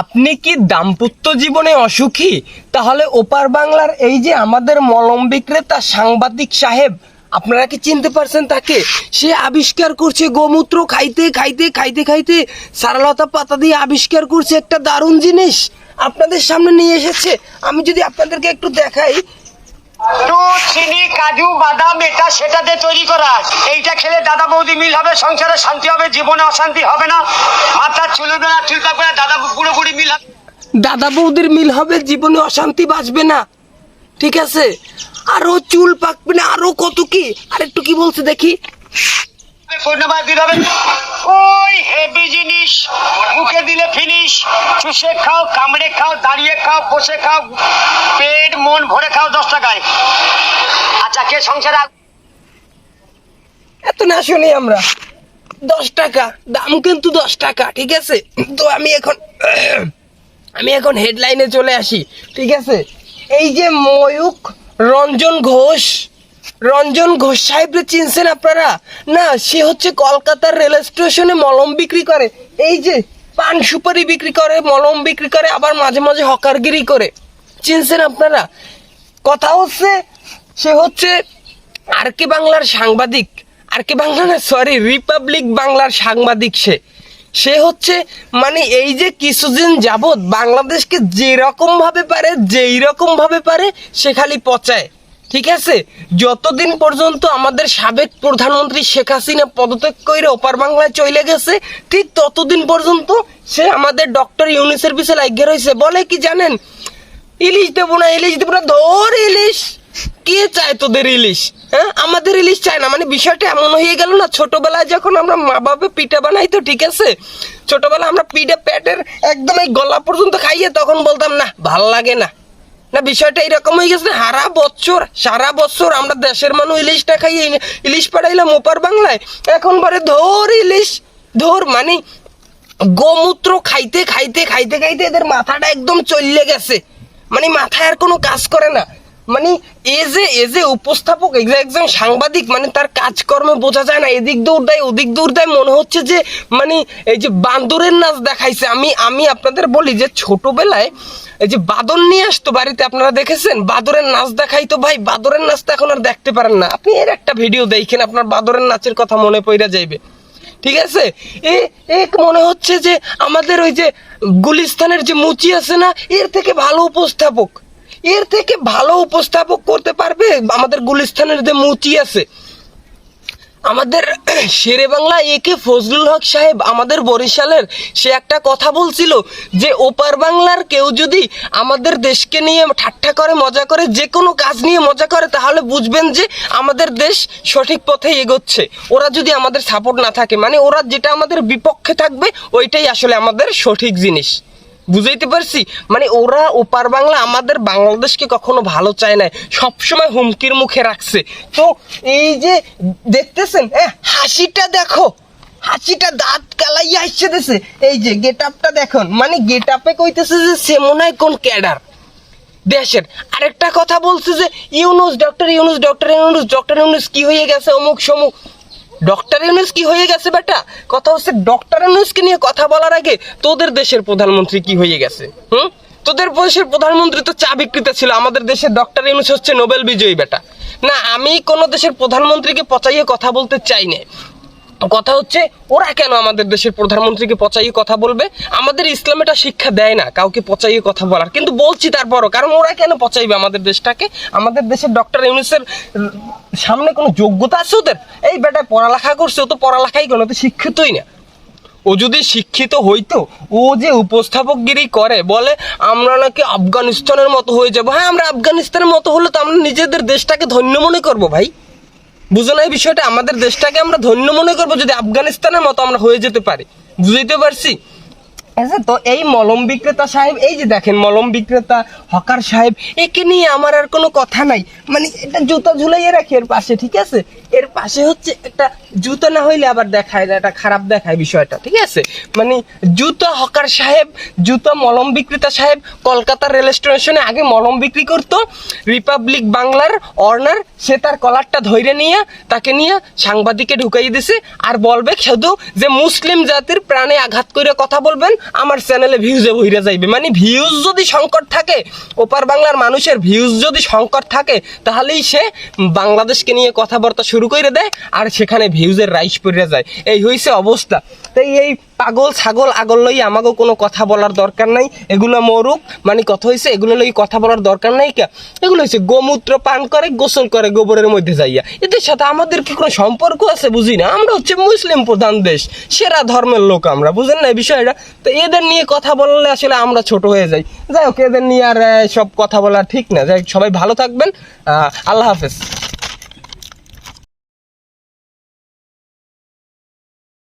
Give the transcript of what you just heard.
আপনি কি দাম্পত্য জীবনে অসুখী? তাহলে ওপার বাংলার এই যে আমাদের মলম বিক্রেতা সাংবাদিক সাহেব, আপনারা কি চিনতে পারছেন তাকে? সে আবিষ্কার করছে গোমূত্র খাইতে খাইতে খাইতে খাইতে সারালতা পাতা দিয়ে আবিষ্কার করছে একটা দারুণ জিনিস। আপনাদের সামনে নিয়ে এসেছে। আমি যদি আপনাদেরকে একটু দেখাই দুধ চিনি কাজু বাদাম এটা সেটা দিয়ে তৈরি করা। এইটা খেলে দাদা বৌদি মিল হবে সংসারে শান্তি হবে জীবনে অশান্তি হবে না। মাথার চুল না চুল পাকবে না দাদা বুড়ো বুড়ি মিল হবে। দাদা বৌদির মিল হবে জীবনে অশান্তি বাঁচবে না। ঠিক আছে? আরও চুল পাকবে না আরও কত কি? আর একটু কি বলছে দেখি। পূর্ণিমা দিতে হবে। ওই হেভি জিনিস মুখে দিলে ফিনিশ চুষে খাও কামড়ে খাও দাঁড়িয়ে খাও বসে খাও। পেট মন ভরে খাও দশ টাকায়। আচ্ছা কে সংসারে এত না শুনি আমরা। দশ টাকা, দাম কিন্তু দশ টাকা, ঠিক আছে? তো আমি এখন আমি এখন হেডলাইনে চলে আসি, ঠিক আছে? এই যে ময়ূক রঞ্জন ঘোষ রঞ্জন ঘোষ সাহেবরে চিনছেন আপনারা? না, সে হচ্ছে কলকাতার রেল স্টেশনে মলম বিক্রি করে। এই যে পান সুপারি বিক্রি করে, মলম বিক্রি করে, আবার মাঝে মাঝে হকারগিরি করে। চিনছেন আপনারা? কথা হচ্ছে, সে হচ্ছে আর কে বাংলার সাংবাদিক। আর কে বাংলা না সরি রিপাবলিক বাংলার সাংবাদিক সে। সে হচ্ছে মানে এই যে কিছুদিন যাবৎ বাংলাদেশকে যেরকম ভাবে পারে যেই রকম ভাবে পারে, সে খালি পচায়। ঠিক আছে? যতদিন পর্যন্ত আমাদের সাবেক প্রধানমন্ত্রী শেখ হাসিনা পদত্যাগ করে ওপার বাংলায় চলে গেছে, ঠিক ততদিন পর্যন্ত সে আমাদের ডক্টর ইউনিসের পিছিয়ে লাগিয়ে রয়েছে বলে কি জানেন? ইলিশ দেবো না, ইলিশ দেবো না, ধর ইলিশ। কে চায় তোদের ইলিশ? হ্যাঁ আমাদের ইলিশ চায় না। মানে বিষয়টা এমন হয়ে গেল না, ছোটবেলায় যখন আমরা মা বাবা পিঠা বানাই তো ঠিক আছে? ছোটবেলায় আমরা পিঠে প্যাটের একদম এই গলা পর্যন্ত খাইয়ে তখন বলতাম, না, ভালো লাগে না। না, বিষয়টা এরকম হয়ে গেছে, সারা বছর সারা বছর আমরা দেশের মানুষ ইলিশটা খাইয়ে ইলিশ পাঠাইলাম ওপার বাংলায়। এখন পরে ধর ইলিশ, ধর। মানে গোমূত্র খাইতে খাইতে খাইতে খাইতে এদের মাথাটা একদম চললে গেছে। মানে মাথায় আর কোনো কাজ করে না। মানে এ যে এ যে উপস্থাপক একজন সাংবাদিক মানে তার কাজকর্ম বোঝা যায় না। এদিক দৌড় দেয়, ওদিক দৌড় দেয়, মনে হচ্ছে যে মানে এই যে বান্দরের নাচ দেখাইছে। আমি আমি আপনাদের বলি যে ছোটবেলায় এই যে বাদর নিয়ে আসতো বাড়িতে, আপনারা দেখেছেন? বাদরের নাচ দেখাইতো ভাই, বাদরের নাচ তো এখন আর দেখতে পারেন না। আপনি এর একটা ভিডিও দেখেন, আপনার বাদরের নাচের কথা মনে পড়ে যাইবে। ঠিক আছে? এ এক মনে হচ্ছে যে আমাদের ওই যে গুলিস্তানের যে মুচি আছে না, এর থেকে ভালো উপস্থাপক। এর থেকে ভালো উপস্থাপক করতে পারবে আমাদের গুলিস্তানের যে মুচি আছে। আমাদের শেরে বাংলা একে ফজলুল হক সাহেব আমাদের বরিশালের, সে একটা কথা বলছিল যে, ওপার বাংলার কেউ যদি আমাদের দেশকে নিয়ে ঠাট্টা করে, মজা করে, যে কোনো কাজ নিয়ে মজা করে, তাহলে বুঝবেন যে আমাদের দেশ সঠিক পথে এগোচ্ছে। ওরা যদি আমাদের সাপোর্ট না থাকে মানে ওরা যেটা আমাদের বিপক্ষে থাকবে, ওইটাই আসলে আমাদের সঠিক জিনিস। বুঝাইতে পারছি? মানে ওরা ওপার বাংলা আমাদের বাংলাদেশকে কখনো ভালো চায় নাই। সবসময় হুমকির মুখে রাখছে। তো এই যে দেখতেছেন হাসিটা দেখো। হাসিটা দাঁত কালাইয়া আসছে দেশে এই যে গেট আপটা দেখুন। মানে গেট আপে কইতেছে যে সে কোন ক্যাডার? দেশের আরেকটা কথা বলছে যে, Yunus doctor Yunus doctor Yunus doctor Yunus, কি হয়ে গেছে অমুক সমুক ডক্টর ইউনুস কি হয়ে গেছে বেটা? কথা হচ্ছে ডক্টর ইউনুসকে নিয়ে কথা বলার আগে তোদের দেশের প্রধানমন্ত্রী কি হয়ে গেছে? হুম? তোদের দেশের প্রধানমন্ত্রী তো চা বিক্রেতা ছিল, আমাদের দেশে ডক্টর ইউনুস হচ্ছে নোবেল বিজয়ী বেটা। না, আমি কোনো দেশের প্রধানমন্ত্রীকে পচাইয়ে কথা বলতে চাই না কথা হচ্ছে, ওরা কেন আমাদের দেশের প্রধানমন্ত্রীকে পচাইয়ে কথা বলবে? আমাদের ইসলাম এটা শিক্ষা দেয় না, কাউকে পচাইয়ে কথা বলার। কিন্তু বলছি তারপরও, কারণ ওরা কেন পচাইবে আমাদের দেশটাকে? আমাদের দেশের ডক্টর ইউনুসের সামনে কোনো যোগ্যতা আছে ওদের? এই বেটা পড়ালেখা করছে, ও তো পড়ালেখাই কোনো তো শিক্ষিতই না। ও যদি শিক্ষিত হইতো, ও যে উপস্থাপকগিরি করে, বলে আমরা নাকি আফগানিস্তানের মতো হয়ে যাব। হ্যাঁ আমরা আফগানিস্তানের মতো হলে তো আমরা নিজেদের দেশটাকে ধন্য মনে করব ভাই। বুঝো না এই বিষয়টা, আমাদের দেশটাকে আমরা ধন্য মনে করব যদি আফগানিস্তানের মতো আমরা হয়ে যেতে পারি। বুঝতে পারছি? আচ্ছা তো এই মলম বিক্রেতা সাহেব, এই যে দেখেন মলম বিক্রেতা, হকার সাহেব, একে নিয়ে আমার আর কোনো কথা নাই। মানে এটা জুতা ঝুলাইয়ে রাখি এর পাশে, ঠিক আছে? এর পাশে হচ্ছে একটা জুতো না হইলে আবার দেখায় না, এটা খারাপ দেখায় বিষয়টা, ঠিক আছে? মানে জুতো হকার সাহেব, জুতো মলম বিক্রেতা সাহেব কলকাতার রেল স্টেশনে আগে মলম বিক্রি করতো। রিপাবলিক বাংলার অর্নার, সে তার কলারটা ধরে নিয়ে, তাকে নিয়ে সাংবাদিকে ঢুকাই দিছে। আর বলবে শুধু যে মুসলিম জাতির প্রাণে আঘাত করে কথা বলবেন আমার চ্যানেলে ভিউজে বহিরে যাইবে। মানে ভিউজ যদি সংকট থাকে, ওপার বাংলার মানুষের ভিউজ যদি সংকট থাকে, তাহলেই সে বাংলাদেশকে নিয়ে কথাবার্তা শুরু করে দেয় আর সেখানে ভিউজের রাইস পড়ে যায়। এই হয়েছে অবস্থা। তাই এই পাগল ছাগল আগল লই আমাকে কোনো কথা বলার দরকার নাই। এগুলো মরুক মানে কথা হয়েছে এগুলো লই কথা বলার দরকার নাই কে। এগুলো হয়েছে গোমূত্র পান করে, গোসল করে, গোবরের মধ্যে যাইয়া। এদের সাথে আমাদের কি কোনো সম্পর্ক আছে বুঝি না? আমরা হচ্ছে মুসলিম প্রধান দেশ, সেরা ধর্মের লোক আমরা, বুঝেন না এই বিষয়টা? তো এদের নিয়ে কথা বললে আসলে আমরা ছোট হয়ে যাই। যাই হোক, এদের নিয়ে আর সব কথা বলা ঠিক না। যাই সবাই ভালো থাকবেন। আল্লাহ হাফেজ।